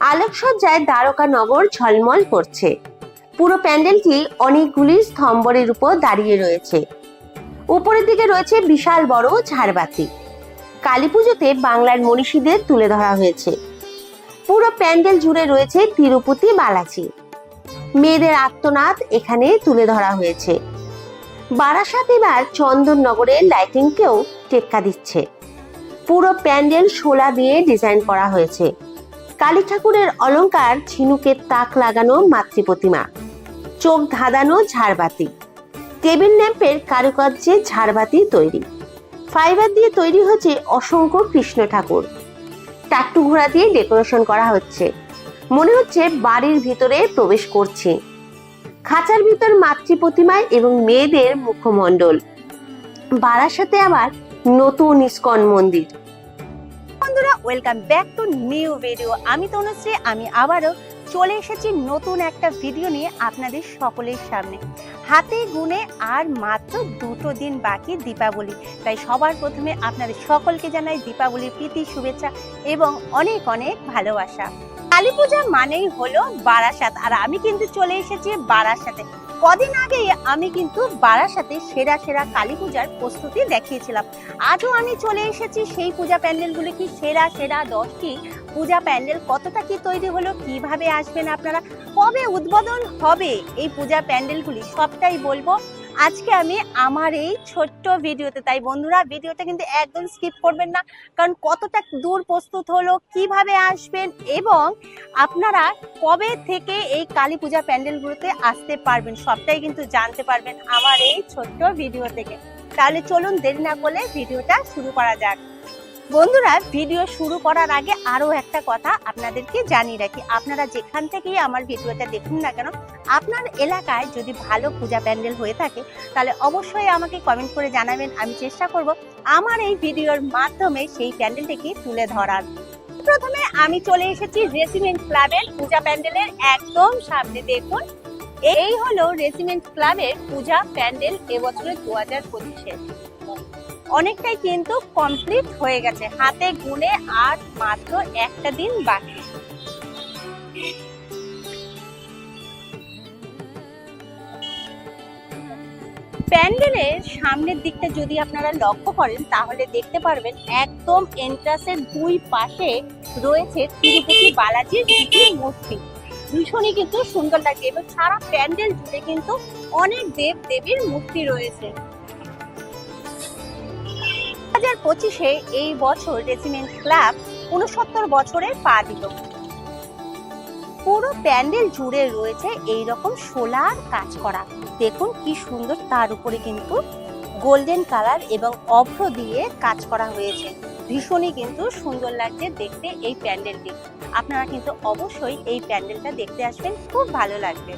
আলোকসজ্জায় দ্বারকা নগর ঝলমল করছে। পুরো প্যান্ডেলটি অনেকগুলি স্তম্ভরের উপর দাঁড়িয়ে রয়েছে। উপরের দিকে রয়েছে বিশাল বড় ঝাড়বাতি। কালী পুজোতে বাংলার মনীষীদের তুলে ধরা হয়েছে। পুরো প্যান্ডেল জুড়ে রয়েছে তিরুপতি বালাজি। মেয়েদের আত্মনাদ এখানে তুলে ধরা হয়েছে। বারাসাত এবার চন্দননগরের লাইটিংকেও টেক্কা দিচ্ছে। পুরো প্যান্ডেল শোলা দিয়ে ডিজাইন করা হয়েছে। কালী ঠাকুরের অলংকার ঝিনুকের তাক লাগানো মাতৃ প্রতিমা চোখ ধাঁধানো ঝাড়বাতি, টেবিল ল্যাম্পের কারুকার্যে ঝাড়বাতি তৈরি। ফাইবার দিয়ে তৈরি হচ্ছে অসংখ্য কৃষ্ণ ঠাকুর। টাট্টু ঘোড়া দিয়ে ডেকোরেশন করা হচ্ছে। মনে হচ্ছে বাড়ির ভিতরে প্রবেশ করছে। খাঁচার ভিতর মাতৃ প্রতিমায় এবং মেয়েদের মুখমণ্ডল বারাসাতে আবার নতুন ইস্কন মন্দির। বন্ধুরা welcome back to new video আমি তনুশ্রী, আমি আবারও চলে এসেছি নতুন একটা ভিডিও নিয়ে আপনাদের সকলের সামনে। হাতে গুনে আর মাত্র দুটো দিন বাকি দীপাবলি। তাই সবার প্রথমে আপনাদের সকলকে জানাই দীপাবলির প্রীতি, শুভেচ্ছা এবং অনেক অনেক ভালোবাসা। কালী পূজা মানেই হলো বারাসাত। আর আমি কিন্তু চলে এসেছি বারাসাতে। কদিন আগে আমি কিন্তু বারাসাতে সেরা সেরা কালী পূজার প্রস্তুতি দেখিয়েছিলাম। আজও আমি চলে এসেছি সেই পূজা প্যান্ডেলগুলি কি সেরা সেরা দশটি? পূজা প্যান্ডেল কতটা কি তৈরি হলো? কীভাবে আসবেন আপনারা? কবে উদ্বোধন হবে এই পূজা প্যান্ডেলগুলি? সবটাই বলব। আজকে আমি আমার এই ছোট্ট ভিডিওতে, তাই বন্ধুরা, ভিডিওটা কিন্তু একদম স্কিপ করবেন না, কারণ কতটা দূর প্রস্তুত হলো, কীভাবে আসবেন এবং আপনারা কবে থেকে এই কালী পূজা প্যান্ডেলগুলোতে আসতে পারবেন, সবটাই কিন্তু জানতে পারবেন আমার এই ছোট্ট ভিডিও থেকে। তাহলে চলুন দেরি না করলে ভিডিওটা শুরু করা যাক। বন্ধুরা ভিডিও শুরু করার আগে আরও একটা কথা আপনাদেরকে জানিয়ে রাখি। আপনারা যেখান থেকেই আমার ভিডিওটা দেখুন না কেন, আপনার এলাকায় যদি ভালো পূজা প্যান্ডেল হয়ে থাকে, তাহলে অবশ্যই আমাকে কমেন্ট করে জানাবেন। আমি চেষ্টা করব আমার এই ভিডিওর মাধ্যমে সেই প্যান্ডেলটিকে তুলে ধরার। প্রথমে আমি চলে এসেছি রেসিমেন্ট ক্লাবের পূজা প্যান্ডেলের একদম সামনে। দেখুন, এই হলো রেসিমেন্ট ক্লাবের পূজা প্যান্ডেল এবছরের দু হাজার পঁচিশের অনেকটাই কিন্তু কমপ্লিট হয়ে গেছে। হাতে গুনে আর মাত্র একটা দিন বাকি। প্যান্ডেলের সামনের দিকটা যদি আপনারা লক্ষ্য করেন, তাহলে দেখতে পারবেন একদম এন্ট্রাসের দুই পাশে রয়েছে তিরুপতি বালাজির দুটি মূর্তি। ভীষণই কিন্তু সুন্দর লাগে এবং সারা প্যান্ডেল জুড়ে কিন্তু অনেক দেব দেবীর মূর্তি রয়েছে। হাজার পঁচিশে এই বছর রেজিমেন্ট ক্লাব উনসত্তর বছরে পা দিল। পুরো প্যান্ডেল জুড়ে রয়েছে এই রকম সোলার কাজ করা। দেখুন কি সুন্দর তার উপরে কিন্তু গোল্ডেন কালার এবং অভ্র দিয়ে কাজ করা হয়েছে। ভীষণই কিন্তু সুন্দর লাগছে দেখতে এই প্যান্ডেলটি। আপনারা কিন্তু অবশ্যই এই প্যান্ডেলটা দেখতে আসবেন, খুব ভালো লাগবে।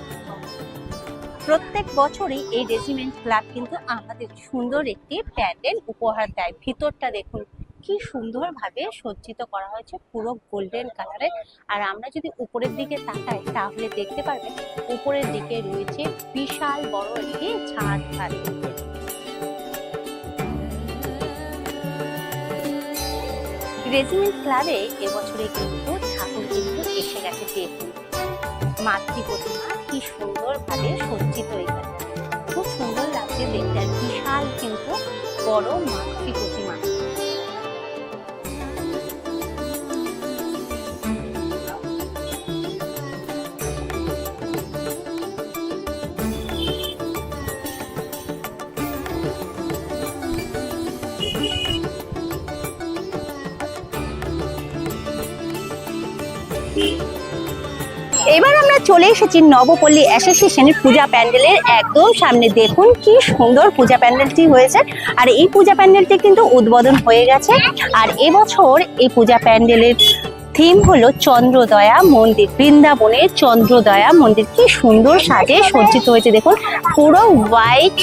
প্রত্যেক বছরই এই রেজিমেন্ট ক্লাব কিন্তু আমাদের সুন্দর একটি প্যান্ডেল উপহার দেয়। ভিতরটা দেখুন, কি সুন্দরভাবে সজ্জিত করা হয়েছে, পুরো গোল্ডেন কালারের। আর আমরা যদি উপরের দিকে তাকাই, তাহলে দেখতে পারবেন উপরের দিকে রয়েছে বিশাল বড় একটি ছাদ বাড়ি। রেজিমেন্ট ক্লাবে এবছরে কিন্তু ঠাকুর কিন্তু এসে গেছে মাতৃ প্রতিমা কি সুন্দরভাবে সজ্জিত এখানে। খুব সুন্দর লাগছে দেখতে আর বিশাল কিন্তু বড় মাতৃ চলে এসেছি নবপল্লী অ্যাসোসিয়েশনের পূজা প্যান্ডেলের একদম সামনে। দেখুন কি সুন্দর পূজা প্যান্ডেলটি হয়েছে। আর এই পূজা প্যান্ডেলটি কিন্তু উদ্বোধন হয়ে গেছে। আর এবছর এই পূজা প্যান্ডেলের থিম হলো চন্দ্রদয়া মন্দির। বৃন্দাবনের চন্দ্রদয়া মন্দির। কি সুন্দর সাজে সজ্জিত হয়েছে। দেখুন, পুরো হোয়াইট,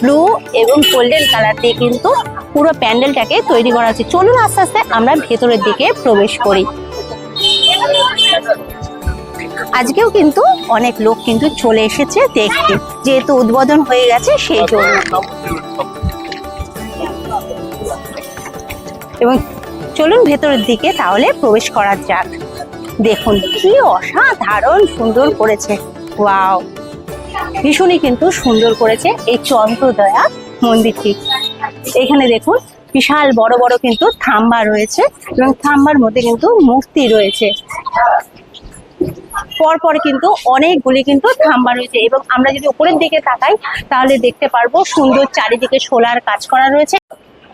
ব্লু এবং গোল্ডেন কালার দিয়ে কিন্তু পুরো প্যান্ডেলটাকে তৈরি করা হচ্ছে চলুন আস্তে আস্তে আমরা ভেতরের দিকে প্রবেশ করি। আজকেও কিন্তু অনেক লোক কিন্তু চলে এসেছে দেখতে। যেহেতু উদ্বোধন হয়ে গেছে, সেই জন্য। এবং চলুন ভেতরের দিকে তাহলে প্রবেশ করা যাক। দেখুন, কি অসাধারণ সুন্দর করেছে। ওয়াও! ভীষণই কিন্তু সুন্দর করেছে এই চন্দ্রদয়া মন্দিরটি। এখানে দেখুন, বিশাল বড় বড় কিন্তু থাম্বা রয়েছে এবং থাম্বার মধ্যে কিন্তু মূর্তি রয়েছে। পরপর কিন্তু অনেকগুলি কিন্তু থাম্বা রয়েছে এবং আমরা যদি উপরের দিকে তাকাই, তাহলে দেখতে পারব সুন্দর চারিদিকে সোলার কাজ করা রয়েছে।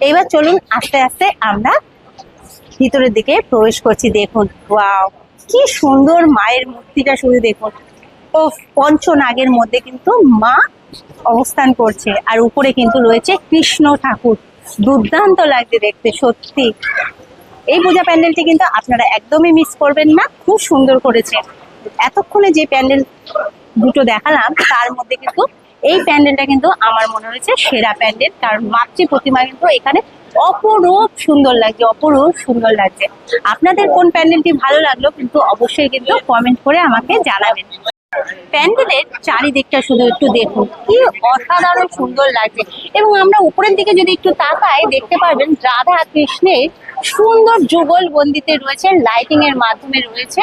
এবার চলুন আস্তে আস্তে আমরা ভিতরের দিকে প্রবেশ করছি, দেখুন। ওয়াও, কি সুন্দর মায়ের মূর্তিটা শুধু দেখুন। ও, পঞ্চনাগের মধ্যে কিন্তু মা অবস্থান করছে আর উপরে কিন্তু রয়েছে কৃষ্ণ ঠাকুর। দুর্দান্ত লাগছে দেখতে, সত্যি। এই পূজা প্যান্ডেলটি কিন্তু আপনারা একদমই মিস করবেন না। খুব সুন্দর করেছে। এতক্ষণে যে প্যান্ডেল দুটো দেখালাম, তার মধ্যে কিন্তু এই প্যান্ডেলটা কিন্তু আমার মনে হয়েছে সেরা প্যান্ডেল। কারণ মাতৃ প্রতিমা কিন্তু এখানে অপরূপ সুন্দর লাগছে, অপরূপ সুন্দর লাগছে। আপনাদের কোন প্যান্ডেলটি ভালো লাগল কিন্তু অবশ্যই কিন্তু কমেন্ট করে আমাকে জানাবেন। প্যান্ডেলের চারিদিকটা শুধু একটু দেখুন। কি অসাধারণ সুন্দর লাগছে। এবং আমরা উপরের দিকে যদি একটু তাকাই, দেখতে পারবেন রাধা কৃষ্ণের সুন্দর যুগল বন্দিতে রয়েছে লাইটিং এর মাধ্যমে রয়েছে।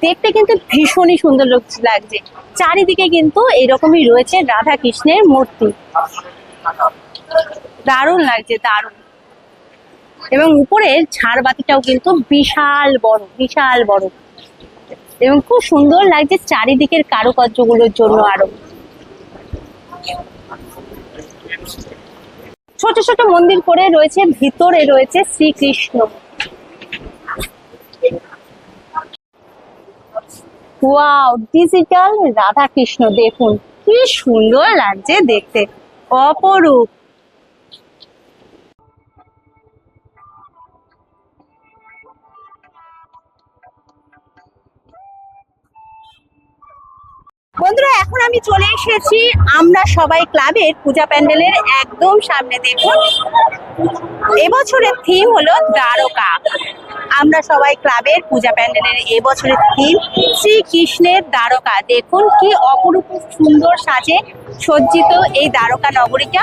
দেখতে কিন্তু ভীষণই সুন্দর লাগছে। চারিদিকে কিন্তু এরকমই রয়েছে রাধা কৃষ্ণের মূর্তি। দারুণ লাগছে, দারুণ। এবং উপরের ঝাড়বাতিটাও কিন্তু বিশাল বড় বিশাল বড়। এবং খুব সুন্দর লাগছে চারিদিকের কারুকার্যগুলোর জন্য আরও। ছোট ছোট মন্দির করে রয়েছে, ভিতরে রয়েছে শ্রীকৃষ্ণ। ওয়াও, ডিজিটাল রাধা কৃষ্ণ দেখুন, কি সুন্দর লাগছে দেখতে। অপরূপ। বন্ধুরা, এখন আমি চলে এসেছি আমরা সবাই ক্লাবের পূজা প্যান্ডেলের একদম সামনে দেখুন। এবছরের থিম হলো দ্বারকা। আমরা সবাই ক্লাবের পূজা প্যান্ডেলের এবছরের থিম শ্রীকৃষ্ণের দ্বারকা। দেখুন কি অপরূপ সুন্দর সাজে সজ্জিত এই দ্বারকা নগরীটা।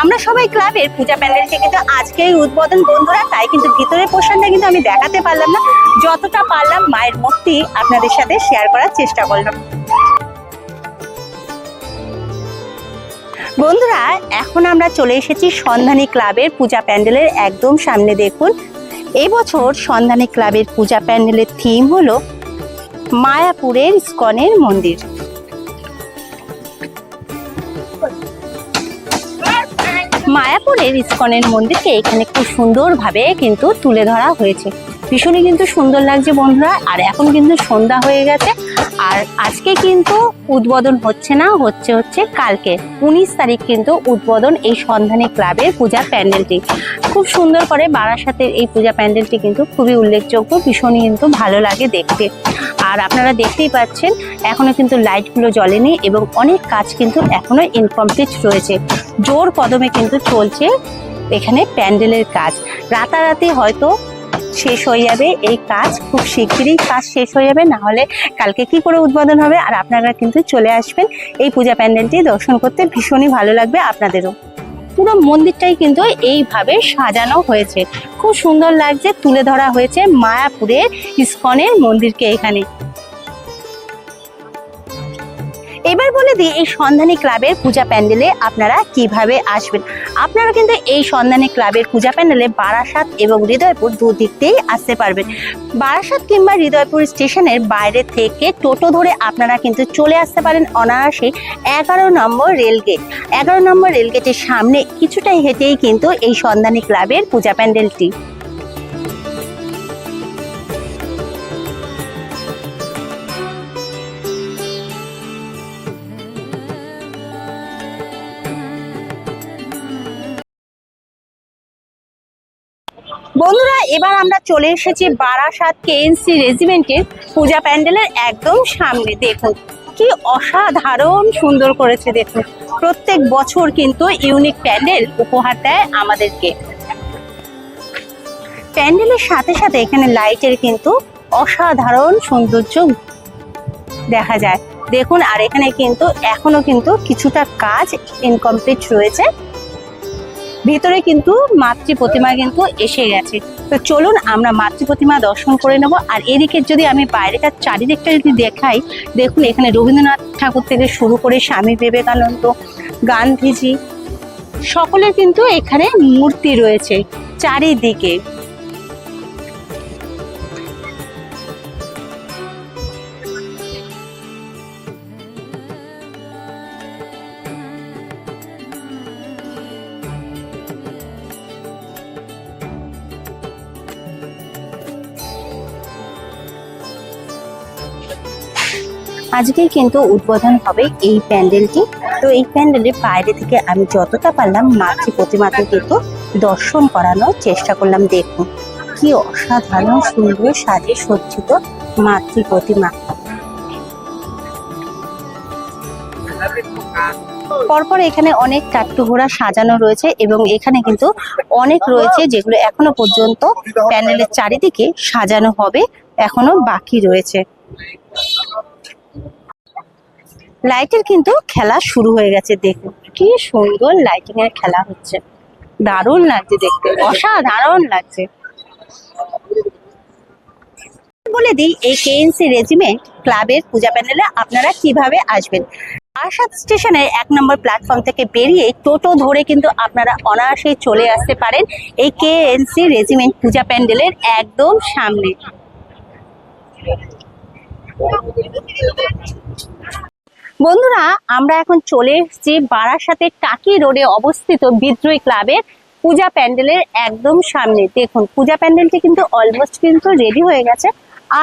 আমরা সবাই ক্লাবের পূজা প্যান্ডেলটি কিন্তু আজকেই উদ্বোধন, বন্ধুরা, তাই কিন্তু ভিতরের পোর্শনটা কিন্তু আমি দেখাতে পারলাম না। যতটা পারলাম মায়ের মূর্তি আপনাদের সাথে শেয়ার করার চেষ্টা করলাম। বন্ধুরা, এখন আমরা চলে এসেছি সন্ধানী ক্লাবের পূজা প্যান্ডেলের একদম সামনে দেখুন। এই বছর সন্ধানী ক্লাবের পূজা প্যান্ডেলের থিম হলো মায়াপুরের ইস্কনের মন্দির। মায়াপুরের ইস্কনের মন্দিরকে এখানে খুব সুন্দরভাবে কিন্তু তুলে ধরা হয়েছে। ভীষণই কিন্তু সুন্দর লাগছে বন্ধুরা, আর এখন কিন্তু সন্ধ্যা হয়ে গেছে। আর আজকে কিন্তু উদ্বোধন হচ্ছে না, হচ্ছে হচ্ছে কালকে। উনিশ তারিখ কিন্তু উদ্বোধন এই সন্ধানী ক্লাবের পূজা প্যান্ডেলটি। খুব সুন্দর করে বারাসাতের এই পূজা প্যান্ডেলটি কিন্তু খুবই উল্লেখযোগ্য, ভীষণই কিন্তু ভালো লাগে দেখতে। আর আপনারা দেখতেই পাচ্ছেন এখনও কিন্তু লাইটগুলো জ্বলেনি এবং অনেক কাজ কিন্তু এখনও ইনকমপ্লিট রয়েছে। জোর কদমে কিন্তু চলছে এখানে প্যান্ডেলের কাজ। রাতারাতি হয়তো শেষ হয়ে যাবে এই কাজ, খুব শিগগিরই কাজ শেষ হয়ে যাবে। না হলে কালকে কি করে উদ্বোধন হবে? আর আপনারা কিন্তু চলে আসবেন এই পূজা প্যান্ডেলটি দর্শন করতে। ভীষণই ভালো লাগবে আপনাদেরও। পুরো মন্দিরটাই কিন্তু এইভাবে সাজানো হয়েছে। খুব সুন্দর লাগছে, তুলে ধরা হয়েছে মায়াপুরের ইস্কনের মন্দিরকে এখানে। এবার বলে দিই, এই সন্ধানী ক্লাবের পূজা প্যান্ডেলে আপনারা কীভাবে আসবেন? আপনারা কিন্তু এই সন্ধানী ক্লাবের পূজা প্যান্ডেলে বারাসাত এবং হৃদয়পুর দুদিক দিয়েই আসতে পারবেন। বারাসাত কিংবা হৃদয়পুর স্টেশনের বাইরে থেকে টোটো ধরে আপনারা কিন্তু চলে আসতে পারেন অনায়াসে এগারো নম্বর রেলগেট এগারো নম্বর রেলগেটের সামনে কিছুটা হেঁটেই কিন্তু এই সন্ধানী ক্লাবের পূজা প্যান্ডেলটি। এবার আমরা চলে এসেছি বারাসাত কেএনসি রেজিমেন্টের পূজা প্যান্ডেলের একদম সামনে। দেখুন, কি অসাধারণ সুন্দর করেছে দেখুন। প্রত্যেক বছর কিন্তু ইউনিক প্যান্ডেল উপহার দেয় আমাদেরকে। প্যান্ডেলের সাথে সাথে এখানে লাইটের কিন্তু অসাধারণ সৌন্দর্য দেখা যায়। দেখুন, আর এখানে কিন্তু এখনও কিন্তু কিছুটা কাজ ইনকমপ্লিট রয়েছে। ভিতরে কিন্তু মাতৃ প্রতিমা কিন্তু এসে গেছে। তো চলুন আমরা মাতৃ প্রতিমা দর্শন করে নেব। আর এদিকে যদি আমি বাইরেটা চারিদিকটা যদি দেখাই, দেখুন এখানে রবীন্দ্রনাথ ঠাকুর থেকে শুরু করে স্বামী বিবেকানন্দ, গান্ধীজি, সকলের কিন্তু এখানে মূর্তি রয়েছে চারিদিকে। আজকেই কিন্তু উদ্বোধন হবে এই প্যান্ডেলটি। তো এই প্যান্ডেলের বাইরে থেকে আমি যতটা পারলাম মাতৃ প্রতিমাকে কিন্তু দর্শন করানোর চেষ্টা করলাম। দেখুন, কি অসাধারণ সুন্দর সাজে সজ্জিত মাতৃ প্রতিমা। পরপর এখানে অনেক ঘোড়া সাজানো রয়েছে এবং এখানে কিন্তু অনেক রয়েছে যেগুলো এখনও পর্যন্ত প্যান্ডেলের চারিদিকে সাজানো হবে, এখনও বাকি রয়েছে। লাইটের কিন্তু খেলা শুরু হয়ে গেছে, দেখুন। কি সুন্দর লাইটিং এর খেলা হচ্ছে। দারুণ লাগছে দেখতে, অসাধারণ লাগছে। বলে দিই, এই কেএনসি রেজিমেন্ট ক্লাবের পূজা প্যান্ডেলে আপনারা কীভাবে আসবেন? আরশাদ স্টেশনের এক নম্বর প্ল্যাটফর্ম থেকে বেরিয়ে টোটো ধরে কিন্তু আপনারা অনায়াসেই চলে আসতে পারেন এই কেএনসি রেজিমেন্ট পূজা প্যান্ডেলের একদম সামনে। বন্ধুরা, আমরা এখন চলে এসেছি বারাসাতের টাকি রোডে অবস্থিত বিদ্রোহী ক্লাবের পূজা প্যান্ডেলের একদম সামনে। দেখুন, পূজা প্যান্ডেলটি কিন্তু অলমোস্ট কিন্তু রেডি হয়ে গেছে।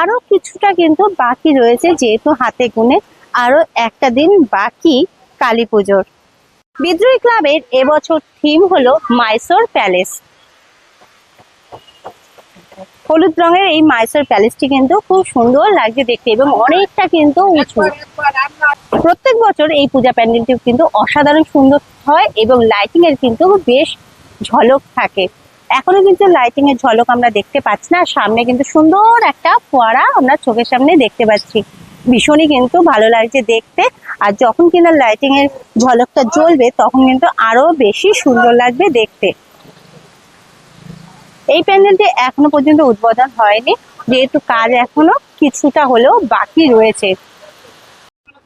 আরও কিছুটা কিন্তু বাকি রয়েছে, যেহেতু হাতে গুনে আরও একটা দিন বাকি কালী পুজোর। বিদ্রোহী ক্লাবের এবছর থিম হলো মাইসোর প্যালেস হলুদ রঙের এই মাইসোর প্যালেসটি কিন্তু খুব সুন্দর লাগছে দেখতে এবং অনেকটা কিন্তু উঁচু। প্রত্যেক বছর এই পূজা প্যান্ডেলটি কিন্তু অসাধারণ সুন্দর হয় এবং লাইটিং এর কিন্তু বেশ ঝলক থাকে। এখনও কিন্তু লাইটিং এর ঝলক আমরা দেখতে পাচ্ছি না। সামনে কিন্তু সুন্দর একটা ফোয়ারা আমরা চোখের সামনে দেখতে পাচ্ছি। ভীষণই কিন্তু ভালো লাগছে দেখতে। আর যখন কিনা লাইটিং এর ঝলকটা জ্বলবে তখন কিন্তু আরও বেশি সুন্দর লাগবে দেখতে। এই প্যান্ডেলটি এখনও পর্যন্ত উদ্বোধন হয়নি, যেহেতু কাজ এখনও কিছুটা হলেও বাকি রয়েছে।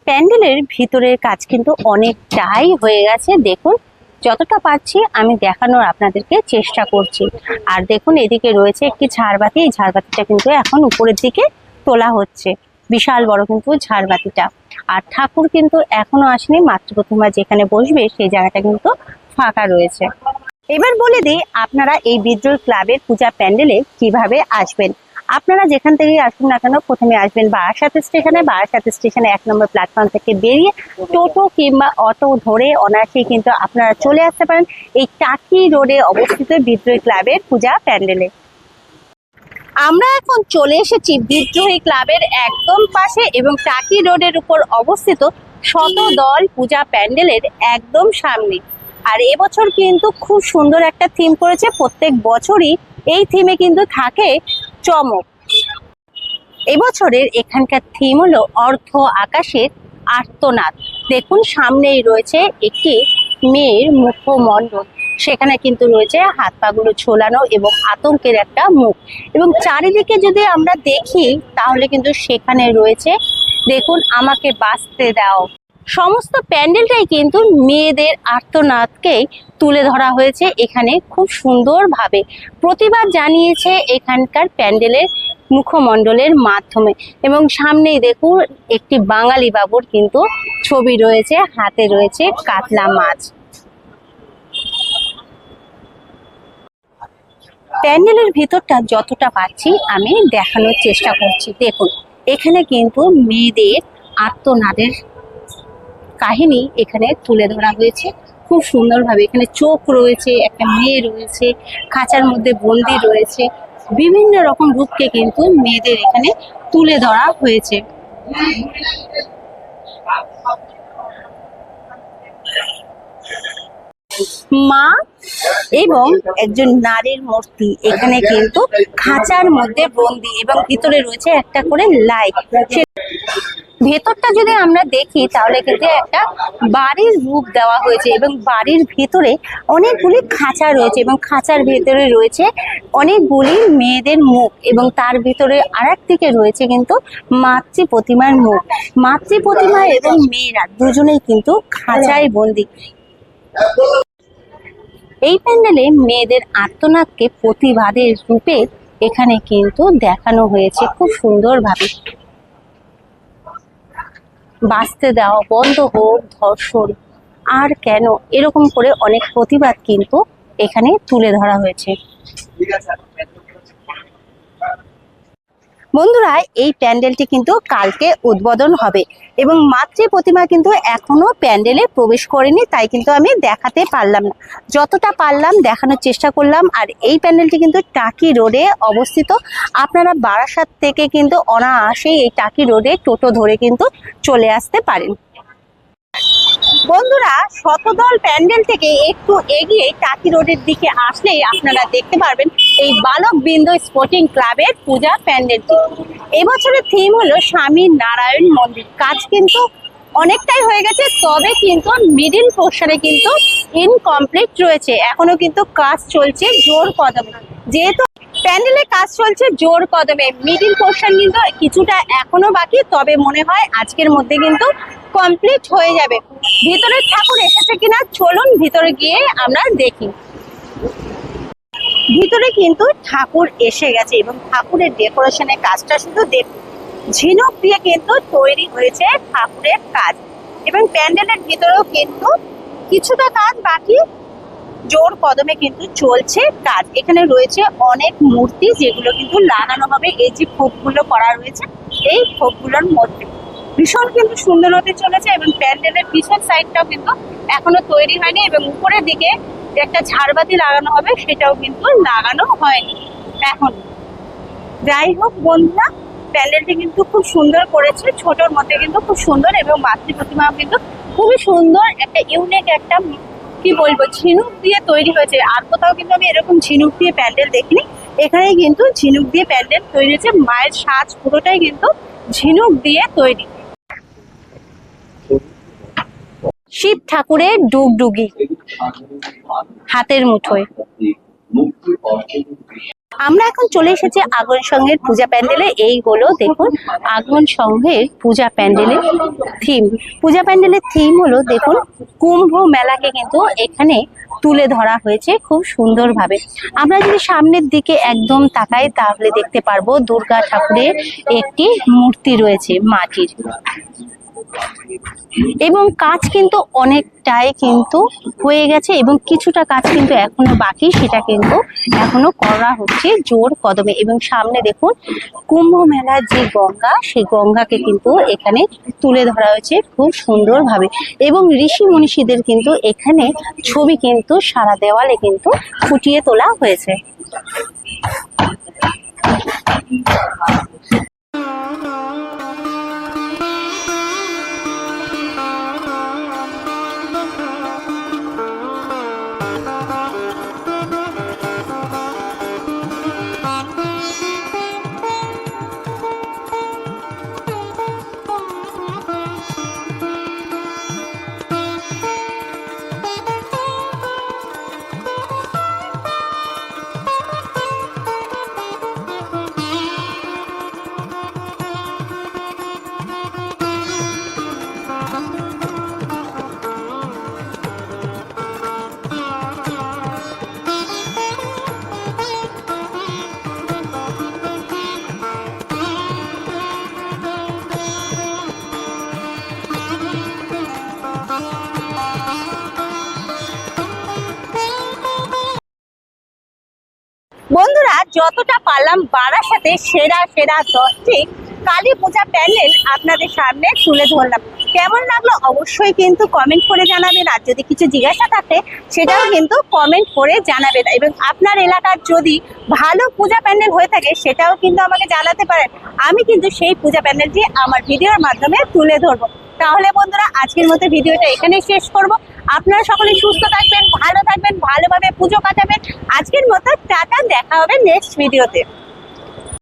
প্যান্ডেলের ভিতরের কাজ কিন্তু অনেকটাই হয়ে গেছে। দেখুন, যতটা পারছি আমি দেখানোর আপনাদেরকে চেষ্টা করছি। আর দেখুন, এদিকে রয়েছে একটি ঝাড়বাতি, এই ঝাড়বাতিটা কিন্তু এখন উপরের দিকে তোলা হচ্ছে। বিশাল বড় কিন্তু ঝাড়বাতিটা। আর ঠাকুর কিন্তু এখনও আসেনি মাতৃ যেখানে বসবে সেই জায়গাটা কিন্তু ফাঁকা রয়েছে। এবার বলে দিই আপনারা এই বিদ্রোহ ক্লাবের পূজা প্যান্ডেলে কীভাবে আসবেন। আপনারা যেখান থেকেই আসবেন না কেন, প্রথমে আসবেন বারাসাত স্টেশনে। বারাসাত স্টেশনে এক নম্বর প্ল্যাটফর্ম থেকে বেরিয়ে টোটো কিংবা অটো ধরে অনায়াসেই কিন্তু আপনারা চলে আসতে পারেন এই টাকি রোডে অবস্থিত বিদ্রোহী ক্লাবের পূজা প্যান্ডেলে। আমরা এখন চলে এসেছি বিদ্রোহী ক্লাবের একদম পাশে এবং টাকি রোডের উপর অবস্থিত শতদল পূজা প্যান্ডেলের একদম সামনে। আর এবছর কিন্তু খুব সুন্দর একটা থিম করেছে। প্রত্যেক বছরই এই থিমে কিন্তু থাকে চমক। এবছরের এখানকার থিম হলো অর্ধ আকাশের আর্তনাদ। দেখুন, সামনেই রয়েছে একটি মেয়ের মুখমণ্ডল। সেখানে কিন্তু রয়েছে হাত পাগুলো ঝোলানো এবং আতঙ্কের একটা মুখ। এবং চারিদিকে যদি আমরা দেখি, তাহলে কিন্তু সেখানে রয়েছে, দেখুন, আমাকে বাঁচতে দাও। সমস্ত প্যান্ডেলটাই কিন্তু মেয়েদের আর্তনাদকেই তুলে ধরা হয়েছে এখানে খুব সুন্দরভাবে। প্রতিবাদ জানিয়েছে এখানকার প্যান্ডেলের মুখমণ্ডলের মাধ্যমে। এবং সামনেই দেখুন, একটি বাঙালি বাবুর কিন্তু ছবি রয়েছে, হাতে রয়েছে কাতলা মাছ। প্যান্ডেলের ভিতরটা যতটা পাচ্ছি আমি দেখানোর চেষ্টা করছি। দেখুন, এখানে কিন্তু মেয়েদের আত্মনাদের কাহিনী এখানে তুলে ধরা হয়েছে। খুব সুন্দরভাবে এখানে চোখ রয়েছে, একটা মেয়ে রয়েছে, খাঁচার মধ্যে বন্দি রয়েছে। বিভিন্ন রকম রূপকে কিন্তু মেয়েদের এখানে তুলে ধরা হয়েছে। মা এবং একজন নারীর মূর্তি এখানে কিন্তু খাঁচার মধ্যে বন্দি এবং ভিতরে রয়েছে একটা করে লাইট। ভেতরটা যদি আমরা দেখি, তাহলে কিন্তু একটা বাড়ির রূপ দেওয়া হয়েছে এবং বাড়ির ভেতরে অনেকগুলি খাঁচা রয়েছে এবং খাঁচার ভেতরে রয়েছে অনেকগুলি মেয়েদের মুখ এবং তার ভেতরে আর দিকে রয়েছে কিন্তু মাতৃ প্রতিমার মুখ। মাতৃ প্রতিমা এবং মেয়েরা দুজনেই কিন্তু খাঁচায় বন্দি। এই প্যান্ডেলে মেয়েদের আত্মনাদকে প্রতিবাদের রূপে এখানে কিন্তু দেখানো হয়েছে খুব সুন্দরভাবে। বাঁচতে দেওয়া বন্ধ হোক, ধর্ষণ, আর কেন, এরকম করে অনেক প্রতিবাদ কিন্তু এখানে তুলে ধরা হয়েছে। বন্ধুরা, এই প্যান্ডেলটি কিন্তু কালকে উদ্বোধন হবে এবং মাতৃ প্রতিমা কিন্তু এখনও প্যান্ডেলে প্রবেশ করেনি, তাই কিন্তু আমি দেখাতে পারলাম না। যতটা পারলাম, দেখানোর চেষ্টা করলাম আর এই প্যান্ডেলটি কিন্তু টাকি রোডে অবস্থিত। আপনারা বারাসাত থেকে কিন্তু অনায়াসেই এই টাকি রোডে টোটো ধরে কিন্তু চলে আসতে পারেন। বন্ধুরা, শতদল প্যান্ডেল থেকে একটু এগিয়ে টাকি রোডের দিকে আসলেই আপনারা দেখতে পারবেন এই বালক বিন্দু স্পোর্টিং ক্লাবের পূজা প্যান্ডেলটি এবছরের থিম হলো স্বামী নারায়ণ মন্দির। কাজ কিন্তু অনেকটাই হয়ে গেছে, তবে কিন্তু মিডিল পোর্শনে কিন্তু ইনকমপ্লিট রয়েছে। এখনও কিন্তু কাজ চলছে জোর কদমে। যেহেতু প্যান্ডেলে কাজ চলছে জোর কদমে। মিডিল পোর্শন কিন্তু কিছুটা এখনও বাকি, তবে মনে হয় আজকের মধ্যে কিন্তু কমপ্লিট হয়ে যাবে। ভিতরে ঠাকুর এসেছে কিনা চলুন ভিতরে গিয়ে আমরা দেখি। ভিতরে কিন্তু ঠাকুর এসে গেছে এবং ঠাকুরের ডেকোরেশনের কাজটা শুধু দেখুন ঝিনুক দিয়ে কিন্তু তৈরি হয়েছে ঠাকুরের কাজ। এবং প্যান্ডেলের ভিতরেও কিন্তু কিছুটা কাজ বাকি। জোর কদমে কিন্তু চলছে কাজ। এখানে রয়েছে অনেক মূর্তি যেগুলো কিন্তু লাগানো হবে। এই যে খোপগুলো করা রয়েছে, এই খোপগুলোর মধ্যে। ভীষণ কিন্তু সুন্দর হতে চলেছে এবং প্যান্ডেলের পিছন সাইডটাও কিন্তু এখনও তৈরি হয়নি এবং উপরের দিকে একটা ঝাড়বাতি লাগানো হবে, সেটাও কিন্তু লাগানো হয়নি এখন। যাই হোক বন্ধুরা, প্যান্ডেলটি কিন্তু খুব সুন্দর করেছে। ছোটর মধ্যে কিন্তু খুব সুন্দর এবং মাতৃ প্রতিমাও কিন্তু খুবই সুন্দর, একটা ইউনিক একটা কি বলব, ঝিনুক দিয়ে তৈরি হয়েছে। আর কোথাও কিন্তু আমি এরকম ঝিনুক দিয়ে প্যান্ডেল দেখিনি। এখানে কিন্তু ঝিনুক দিয়ে প্যান্ডেল তৈরি হয়েছে। মায়ের সাজ পুরোটাই কিন্তু ঝিনুক দিয়ে তৈরি। শিব ঠাকুরের ডুগডুগি, হাতের মুঠোয়। আমরা এখন চলে এসেছি আগন সংঘের পূজা প্যান্ডেলে। এই হলো, দেখুন, আগন সংঘের পূজা প্যান্ডেলের থিম পূজা প্যান্ডেলের থিম হলো, দেখুন, কুম্ভ মেলাকে কিন্তু এখানে তুলে ধরা হয়েছে খুব সুন্দরভাবে। আমরা যদি সামনের দিকে একদম তাকাই, তাহলে দেখতে পারব দুর্গা ঠাকুরের একটি মূর্তি রয়েছে মাটির। এবং কাজ কিন্তু অনেকটাই কিন্তু হয়ে গেছে এবং কিছুটা কাজ কিন্তু এখনও বাকি, সেটা কিন্তু এখনও করা হচ্ছে জোর কদমে। এবং সামনে দেখুন, কুম্ভ মেলার যে গঙ্গা, সেই গঙ্গাকে কিন্তু এখানে তুলে ধরা হয়েছে খুব সুন্দরভাবে। এবং ঋষি মনীষীদের কিন্তু এখানে ছবি কিন্তু সারা দেওয়ালে কিন্তু ফুটিয়ে তোলা হয়েছে। যতটা পারলাম বারাসাতে সেরা সেরা দশটি কালী পূজা প্যান্ডেল আপনাদের সামনে তুলে ধরলাম। কেমন লাগল অবশ্যই কিন্তু কমেন্ট করে জানাবেন, আর যদি কিছু জিজ্ঞাসা থাকে, সেটাও কিন্তু কমেন্ট করে জানাবেন। এবং আপনার এলাকার যদি ভালো পূজা প্যান্ডেল হয়ে থাকে, সেটাও কিন্তু আমাকে জানাতে পারেন। আমি কিন্তু সেই পূজা প্যান্ডেলটি আমার ভিডিওর মাধ্যমে তুলে ধরবো। তাহলে বন্ধুরা, আজকের মতো ভিডিওটা এখানে শেষ করব। আপনারা সকলে সুস্থ থাকবেন, ভালো থাকবেন, ভালোভাবে পুজো কাটাবেন। আজকের মতো টাটা, দেখা হবে নেক্সট ভিডিওতে